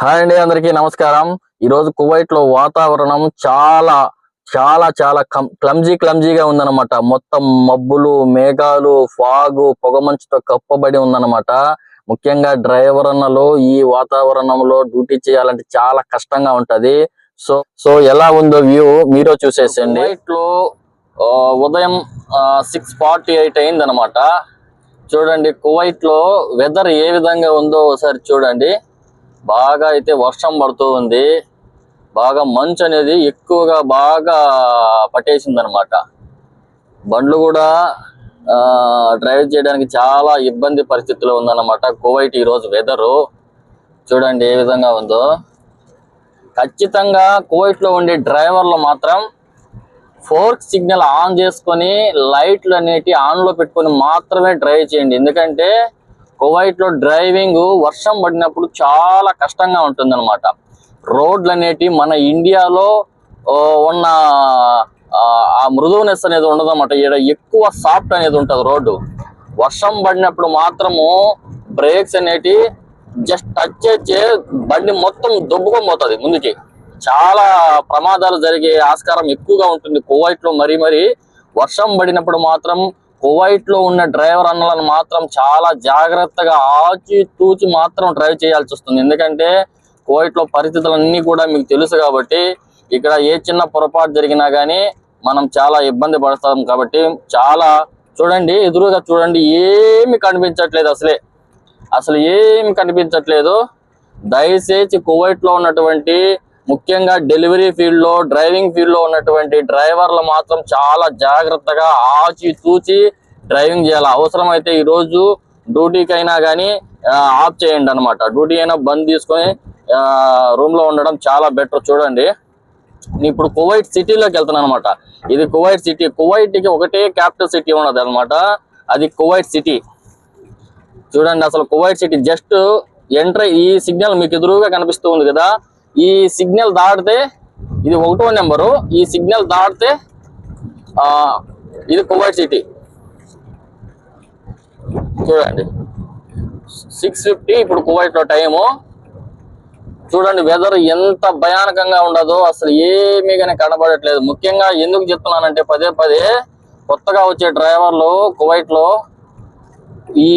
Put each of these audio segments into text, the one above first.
Hi అండి అందరికీ నమస్కారం. ఈ రోజు కువైట్లో వాతావరణం చాలా చాలా చాలా క్లమ్జీ క్లమ్జీగా ఉందన్నమాట. మొత్తం మబ్బులు మేఘాలు ఫాగు పొగమంచుతో కప్పబడి ఉందన్నమాట. ముఖ్యంగా డ్రైవర్ అన్నలు ఈ వాతావరణంలో డ్యూటీ చేయాలంటే చాలా కష్టంగా ఉంటది. సో సో ఎలా ఉందో వ్యూ మీరు చూసేసండి లో ఆ, ఉదయం సిక్స్ ఫార్టీ ఎయిట్ అయిందనమాట చూడండి కువైట్లో వెదర్ ఏ విధంగా ఉందో ఒకసారి చూడండి. బాగా అయితే వర్షం పడుతూ ఉంది. బాగా మంచు అనేది ఎక్కువగా బాగా పట్టేసింది అనమాట బండ్లు కూడా డ్రైవ్ చేయడానికి చాలా ఇబ్బంది పరిస్థితిలో ఉందన్నమాట. కువైట్ ఈరోజు వెదరు చూడండి ఏ విధంగా ఉందో. ఖచ్చితంగా కువైట్లో ఉండే డ్రైవర్లు మాత్రం ఫోర్క్ సిగ్నల్ ఆన్ చేసుకొని లైట్లు అనేటివి ఆన్లో పెట్టుకొని మాత్రమే డ్రైవ్ చేయండి. ఎందుకంటే కువైట్లో డ్రైవింగ్ వర్షం పడినప్పుడు చాలా కష్టంగా ఉంటుంది అనమాట రోడ్లు అనేటి మన ఇండియాలో ఉన్న ఆ, మృదువునెస్ అనేది ఉండదు అనమాట ఇక్కడ ఎక్కువ సాఫ్ట్ అనేది ఉంటుంది రోడ్డు. వర్షం పడినప్పుడు మాత్రము బ్రేక్స్ అనేటి జస్ట్ టచ్ చేసే బండి మొత్తం దొబ్బుకొని పోతుంది ముందుకి. చాలా ప్రమాదాలు జరిగే ఆస్కారం ఎక్కువగా ఉంటుంది కువైట్లో మరీ మరీ. వర్షం పడినప్పుడు మాత్రం కువైట్లో ఉన్న డ్రైవర్ అన్నలను మాత్రం చాలా జాగ్రత్తగా ఆచి తూచి మాత్రం డ్రైవ్ చేయాల్సి వస్తుంది. ఎందుకంటే కువైట్లో పరిస్థితులన్నీ కూడా మీకు తెలుసు కాబట్టి ఇక్కడ ఏ చిన్న పొరపాటు జరిగినా కానీ మనం చాలా ఇబ్బంది పడతాం కాబట్టి చాలా చూడండి ఎదురుగా చూడండి ఏమి కనిపించట్లేదు అసలే. అసలు ఏమి కనిపించట్లేదు. దయచేసి కువైట్లో ఉన్నటువంటి ముఖ్యంగా డెలివరీ ఫీల్డ్లో డ్రైవింగ్ ఫీల్డ్లో ఉన్నటువంటి డ్రైవర్లు మాత్రం చాలా జాగ్రత్తగా ఆచి తూచి డ్రైవింగ్ చేయాలి. అవసరమైతే ఈరోజు డ్యూటీకైనా డ్యూటీకి అయినా కానీ ఆఫ్ చేయండి అనమాట డ్యూటీ అయినా బంద్ తీసుకొని రూమ్లో ఉండడం చాలా బెటర్ చూడండి. నేను ఇప్పుడు కువైట్ సిటీలోకి వెళ్తున్నాను అనమాట ఇది కువైట్ సిటీ. కువైట్కి ఒకటే క్యాపిటల్ సిటీ ఉన్నది అనమాట అది కువైట్ సిటీ. చూడండి అసలు కువైట్ సిటీ జస్ట్ ఎంటర్ ఈ సిగ్నల్ మీకు ఎదురుగా కనిపిస్తూ ఉంది కదా. ఈ సిగ్నల్ దాటితే ఇది ఒకటో నెంబరు. ఈ సిగ్నల్ దాటితే ఇది కువైట్ సిటీ. చూడండి. సిక్స్ ఫిఫ్టీ ఇప్పుడు కువైట్లో టైము చూడండి వెదర్ ఎంత భయానకంగా ఉండదో అసలు ఏమీ కానీ కనబడట్లేదు. ముఖ్యంగా ఎందుకు చెప్తున్నానంటే పదే పదే కొత్తగా వచ్చే డ్రైవర్లు కువైట్లో ఈ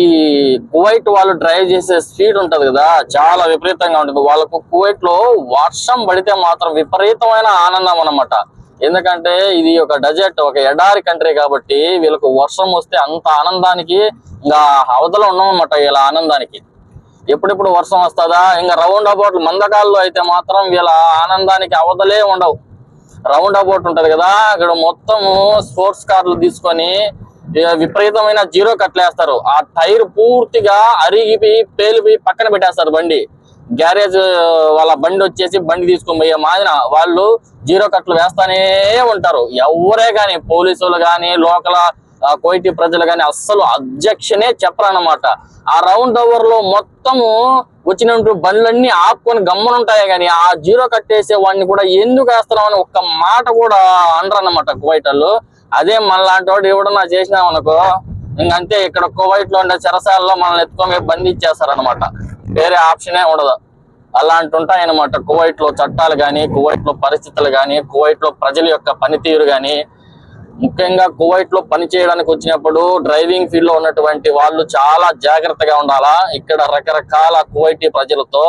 కువైట్ వాళ్ళు డ్రైవ్ చేసే స్పీడ్ ఉంటది కదా చాలా విపరీతంగా ఉంటుంది. వాళ్ళకు కువైట్లో వర్షం పడితే మాత్రం విపరీతమైన ఆనందం అనమాట ఎందుకంటే ఇది ఒక డెజర్ట్ ఒక ఎడారి కంట్రీ కాబట్టి వీళ్ళకు వర్షం వస్తే అంత ఆనందానికి ఇంకా అవతల ఉన్నామన్నమాట వీళ్ళ ఆనందానికి. ఎప్పుడెప్పుడు వర్షం వస్తుందా? ఇంకా రౌండ్ అబౌట్ మందకాల్లో అయితే మాత్రం వీళ్ళ ఆనందానికి అవతలే ఉండవు. రౌండ్ అబౌట్ ఉంటది కదా ఇక్కడ మొత్తము స్పోర్ట్స్ కార్లు తీసుకొని విపరీతమైన జీరో కట్లేస్తారు ఆ టైర్ పూర్తిగా అరిగిపోయి పేలిపోయి పక్కన పెట్టేస్తారు బండి. గ్యారేజ్ వాళ్ళ బండి వచ్చేసి బండి తీసుకొని పోయే మాదిన వాళ్ళు జీరో కట్లు వేస్తానే ఉంటారు. ఎవరే కానీ పోలీసులు కానీ లోకల్ కోయిటి ప్రజలు కానీ అస్సలు అబ్జెక్షనే చెప్పరనమాట ఆ రౌండ్ ఓవర్లో మొత్తము వచ్చినట్టు బండ్లన్నీ ఆపుకొని గమ్మనుంటాయి కానీ ఆ జీరో కట్టేసే వాడిని కూడా ఎందుకు వేస్తున్నాం అని ఒక్క మాట కూడా అనరన్నమాట కువైట్ వాళ్ళు అదే మనలాంటి వాడు ఎవడన్నా చేసినాం అనుకో ఇంకంతే ఇక్కడ కువైట్లో ఉండే చెరసాలలో మనల్ని ఎత్తుకొని బంధించేస్తారు వేరే ఆప్షనే ఉండదు. అలాంటి ఉంటాయన్నమాట కువైట్లో చట్టాలు కానీ కువైట్లో పరిస్థితులు కానీ కువైట్లో ప్రజల యొక్క పనితీరు కానీ ముఖ్యంగా కువైట్లో పని చేయడానికి వచ్చినప్పుడు డ్రైవింగ్ ఫీల్డ్లో ఉన్నటువంటి వాళ్ళు చాలా జాగ్రత్తగా ఉండాలా? ఇక్కడ రకరకాల కువైటీ ప్రజలతో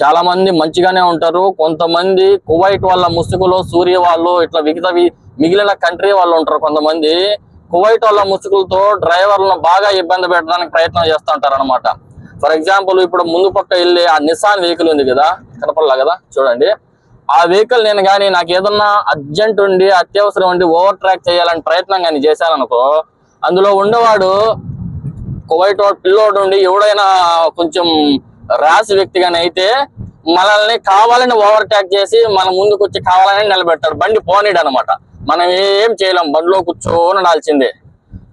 చాలా మంది మంచిగానే ఉంటారు. కొంతమంది కువైట్ వాళ్ళ ముసుగులో సూర్య వాళ్ళు ఇట్లా మిగతా మిగిలిన కంట్రీ వాళ్ళు ఉంటారు కొంతమంది. కువైట్ వాళ్ళ ముసుగులతో డ్రైవర్లను బాగా ఇబ్బంది పెట్టడానికి ప్రయత్నం చేస్తూ ఉంటారు అనమాట ఫర్ ఎగ్జాంపుల్ ఇప్పుడు ముందు పక్క వెళ్ళి ఆ నిసాన్ వెహికల్ ఉంది కదా కనపడలా కదా? చూడండి. ఆ వెహికల్ నేను కానీ నాకు ఏదన్నా అర్జెంట్ ఉండి అత్యవసరం ఉండి ఓవర్ ట్రాక్ చేయాలని ప్రయత్నం కానీ చేశాననుకో అందులో ఉండేవాడు కువైట్ వాడు పిల్లోడు ఉండి ఎవడైనా కొంచెం రాసి వ్యక్తిగానే అయితే మనల్ని కావాలని ఓవర్ ట్యాక్ చేసి మన ముందుకు వచ్చి కావాలని నిలబెట్టాడు బండి పోనీడు అనమాట మనం ఏం చేయలేం. బండిలో కూర్చొని ఉండాల్సిందే.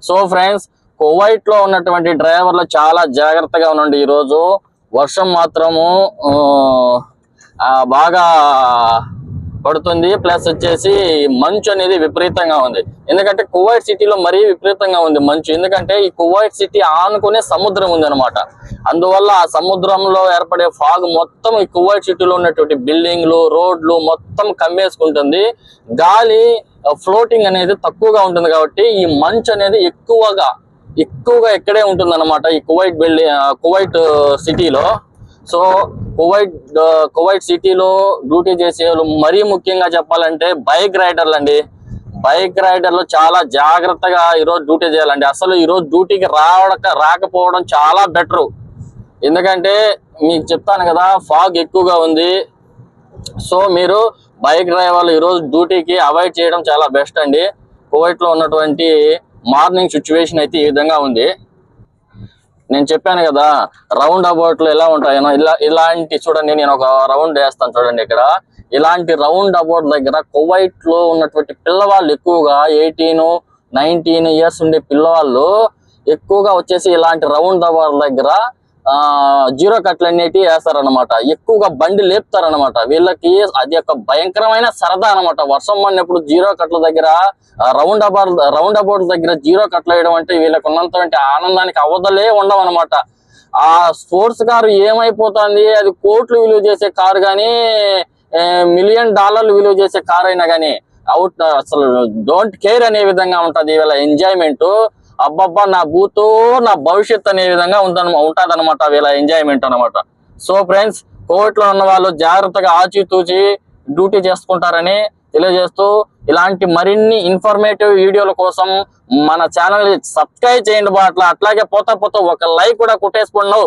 సో ఫ్రెండ్స్ కువైట్లో ఉన్నటువంటి డ్రైవర్లు చాలా జాగ్రత్తగా ఉండండి. ఈరోజు వర్షం మాత్రము బాగా పడుతుంది. ప్లస్ వచ్చేసి మంచు అనేది విపరీతంగా ఉంది. ఎందుకంటే కువైట్ సిటీలో మరీ విపరీతంగా ఉంది మంచు. ఎందుకంటే ఈ కువైట్ సిటీ ఆనుకునే సముద్రం ఉంది అనమాట అందువల్ల ఆ సముద్రంలో ఏర్పడే ఫాగ్ మొత్తం ఈ కువైట్ సిటీలో ఉన్నటువంటి బిల్డింగ్లు రోడ్లు మొత్తం కమ్మేసుకుంటుంది. గాలి ఫ్లోటింగ్ అనేది తక్కువగా ఉంటుంది కాబట్టి ఈ మంచు అనేది ఎక్కువగా ఎక్కువగా ఇక్కడే ఉంటుంది అనమాట ఈ కువైట్ బిల్డింగ్ కువైట్ సిటీలో. సో కువైట్ కువైట్ సిటీలో డ్యూటీ చేసే వాళ్ళు మరీ ముఖ్యంగా చెప్పాలంటే బైక్ రైడర్లు అండి. బైక్ రైడర్లు చాలా జాగ్రత్తగా ఈరోజు డ్యూటీ చేయాలండి. అసలు ఈరోజు డ్యూటీకి రావడక రాకపోవడం చాలా బెటరు. ఎందుకంటే మీకు చెప్తాను కదా ఫాగ్ ఎక్కువగా ఉంది. సో మీరు బైక్ డ్రైవర్లు ఈరోజు డ్యూటీకి అవాయిడ్ చేయడం చాలా బెస్ట్ అండి. కువైట్లో ఉన్నటువంటి మార్నింగ్ సిచ్యువేషన్ అయితే ఈ విధంగా ఉంది. నేను చెప్పాను కదా రౌండ్ అబౌట్లు ఎలా ఉంటాయనో ఇలా ఇలాంటి చూడండి నేను ఒక రౌండ్ వేస్తాను చూడండి ఇక్కడ. ఇలాంటి రౌండ్ అబౌట్ దగ్గర కువైట్లో ఉన్నటువంటి పిల్లవాళ్ళు ఎక్కువగా ఎయిటీన్ నైన్టీన్ ఇయర్స్ ఉండే పిల్లవాళ్ళు ఎక్కువగా వచ్చేసి ఇలాంటి రౌండ్ అబౌట్ దగ్గర జీరో కట్లు అనేటివి వేస్తారనమాట ఎక్కువగా బండి లేపుతారనమాట వీళ్ళకి అది ఒక భయంకరమైన సరదా అనమాట వర్షం పడినప్పుడు జీరో కట్ల దగ్గర రౌండ్ అబౌట్ రౌండ్ అబౌట్ దగ్గర జీరో కట్లు వేయడం అంటే వీళ్ళకి ఉన్నటువంటి ఆనందానికి అవదలే ఉండవు అనమాట ఆ స్పోర్ట్స్ కారు ఏమైపోతుంది? అది కోట్లు విలువ చేసే కారు కానీ మిలియన్ డాలర్లు విలువ చేసే కారు అయినా కానీ అవుట్ అసలు డోంట్ కేర్ అనే విధంగా ఉంటుంది. వీళ్ళ ఎంజాయ్మెంట్. అబ్బబ్బా నా బూతు నా భవిష్యత్ అనే విధంగా ఉందన్న ఉంటుందన్నమాట వీళ్ళ ఎంజాయ్మెంట్ అనమాట సో ఫ్రెండ్స్ కోవిడ్లో ఉన్న వాళ్ళు జాగ్రత్తగా ఆచితూచి డ్యూటీ చేసుకుంటారని తెలియజేస్తూ ఇలాంటి మరిన్ని ఇన్ఫర్మేటివ్ వీడియోల కోసం మన ఛానల్ సబ్స్క్రైబ్ చేయండి బా అట్లా అట్లాగే పోతా పోతా ఒక లైక్ కూడా కొట్టేసుకోండి.